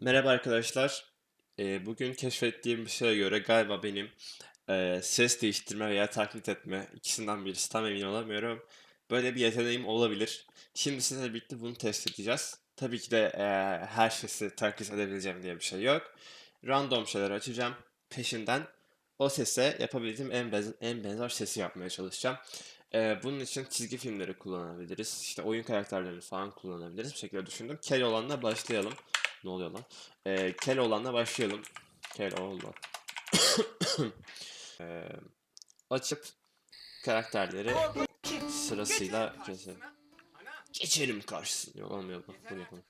Merhaba arkadaşlar. Ee, bugün keşfettiğim bir şeye göre galiba benim e, ses değiştirme veya taklit etme ikisinden birisi tam emin olamıyorum. Böyle bir yeteneğim olabilir. Şimdi sizinle birlikte bunu test edeceğiz. Tabii ki de e, her sesi taklit edebileceğim diye bir şey yok. Random şeyler açacağım. Peşinden o sese yapabildiğim en, bez- en benzer sesi yapmaya çalışacağım. Ee, bunun için çizgi filmleri kullanabiliriz. İşte oyun karakterlerini falan kullanabiliriz. Bu şekilde düşündüm. Keloğlan'la başlayalım. Ne oluyor lan? Ee, Keloğlan'la başlayalım. Keloğlan. Ee, açıp karakterleri sırasıyla keselim. Geçelim karşısına. Yok olmuyor bu. Bunu yapalım.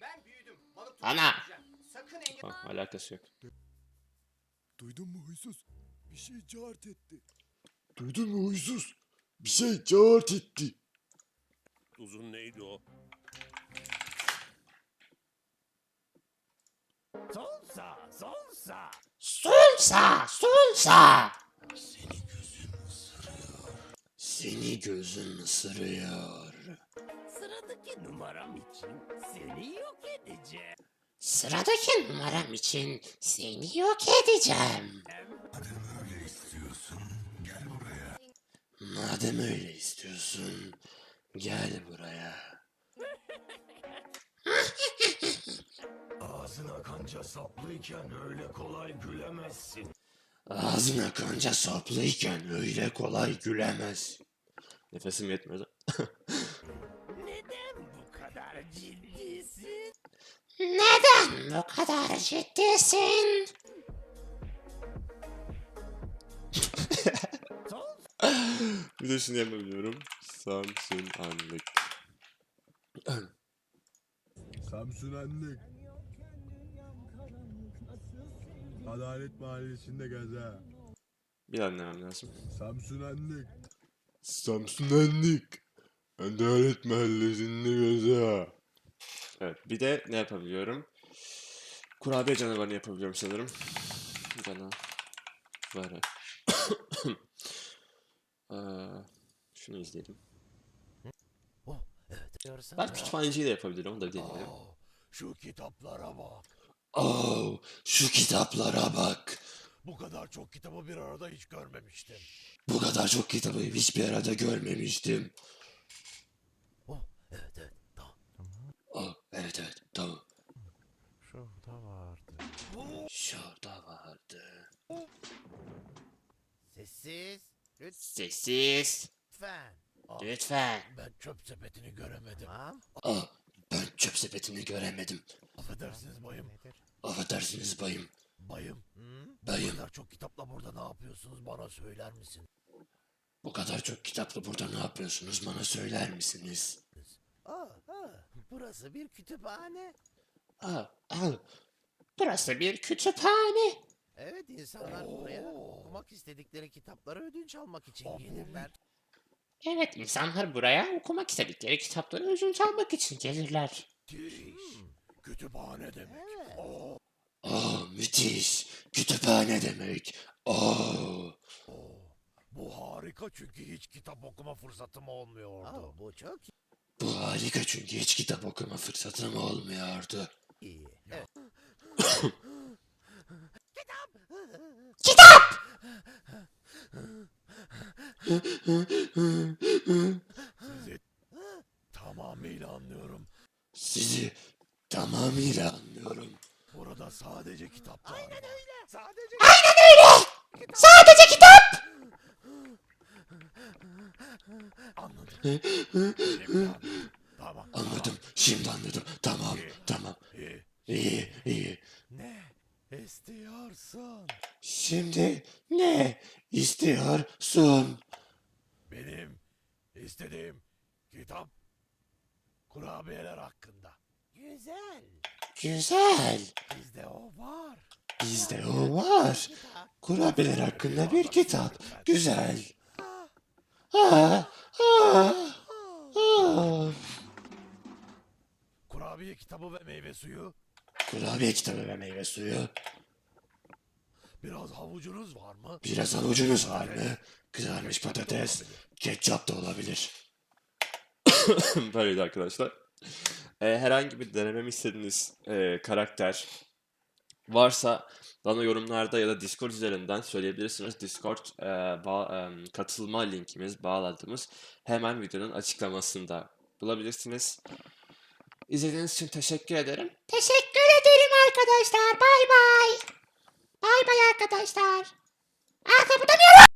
Ben büyüdüm. Balık Ana! tutacağım. Sakın engel... Ha, alakası yok. Duydun mu huysuz? Bir şey cart etti. Duydun mu huysuz? Bir şey cart etti. Uzun neydi o? Sol sağ, sol sağ. Sol sağ, sol sağ. Seni gözüm ısırıyor. Sıradaki numaram için seni yok edeceğim. Sıradaki numaram için seni yok edeceğim. Madem öyle istiyorsun, gel buraya. Ağzına kanca saplıyken öyle kolay gülemezsin. Ağzına kanca saplıyken öyle kolay gülemez. Nefesim yetmedi. Neden bu kadar ciddisin? Neden bu kadar ciddisin? Bir de şunu yapabiliyorum. Samsun anlık. Samsun anlık. Adalet mahallesinde gaza. Bir anlamam lazım. Samsun anlık. Samsun anlık. Adalet mahallesinde gaza. Evet bir de ne yapabiliyorum? Kurabiye canavarını yapabiliyorum sanırım. Canavarı. Aa, şunu izleyelim. diyorsan. Ben kütüphaneciyi de yapabilirim onu da deneyelim. Aa, Şu kitaplara bak. Oh, şu kitaplara bak. Bu kadar çok kitabı bir arada hiç görmemiştim. Bu kadar çok kitabı hiçbir arada görmemiştim. Oh, evet evet tamam. Oh, evet evet tamam. Şurada vardı. Şurada vardı. Sessiz. Sessiz. Lütfen. Aa, Lütfen. Ben çöp sepetini göremedim. Ha? Ah, ben çöp sepetini göremedim. Affedersiniz bayım. Affedersiniz bayım. Bayım. Bu Bayım. kadar çok kitapla burada ne yapıyorsunuz bana söyler misin? Bu kadar çok kitapla burada ne yapıyorsunuz bana söyler misiniz? Aa, aa, burası bir kütüphane. Aa, al. Burası bir kütüphane. Evet insanlar buraya okumak istedikleri kitapları ödünç almak için gelirler. Evet insanlar buraya okumak istedikleri kitapları ödünç almak için gelirler. Müthiş. Kütüphane demek. Oo, Oh müthiş. Kütüphane demek. Oh. bu harika çünkü hiç kitap okuma fırsatım olmuyordu. Aa, bu çok Bu harika çünkü hiç kitap okuma fırsatım olmuyordu. iyi. Evet. Sizi tamamıyla anlıyorum. Sizi tamamıyla anlıyorum. Burada sadece kitaplar Aynen öyle. Sadece Sadece kitap. anladım. Şimdi anladım. Tamam. Anladım. Şimdi anladım. Tamam. Tamam. İyi. İyi, iyi. Ne istiyorsun? Şimdi ne istiyorsun? Benim istediğim kitap kurabiyeler hakkında. Güzel. Güzel. Bizde o var. Bizde o var. Kurabiyeler hakkında bir kitap. Güzel. Kurabiye kitabı ve meyve suyu. Kurabiye kitabı ve meyve suyu. Biraz havucunuz var mı? Biraz avucunuz var mı? Kızarmış patates. Ketçap da olabilir. Böyleydi arkadaşlar. E, herhangi bir denememi istediğiniz e, karakter varsa bana yorumlarda ya da Discord üzerinden söyleyebilirsiniz. Discord e, ba- e, katılma linkimiz, bağladığımız hemen videonun açıklamasında bulabilirsiniz. İzlediğiniz için teşekkür ederim. Teşekkür ederim arkadaşlar. Bay bay. Bay bay arkadaşlar. Ah kapatamıyorum.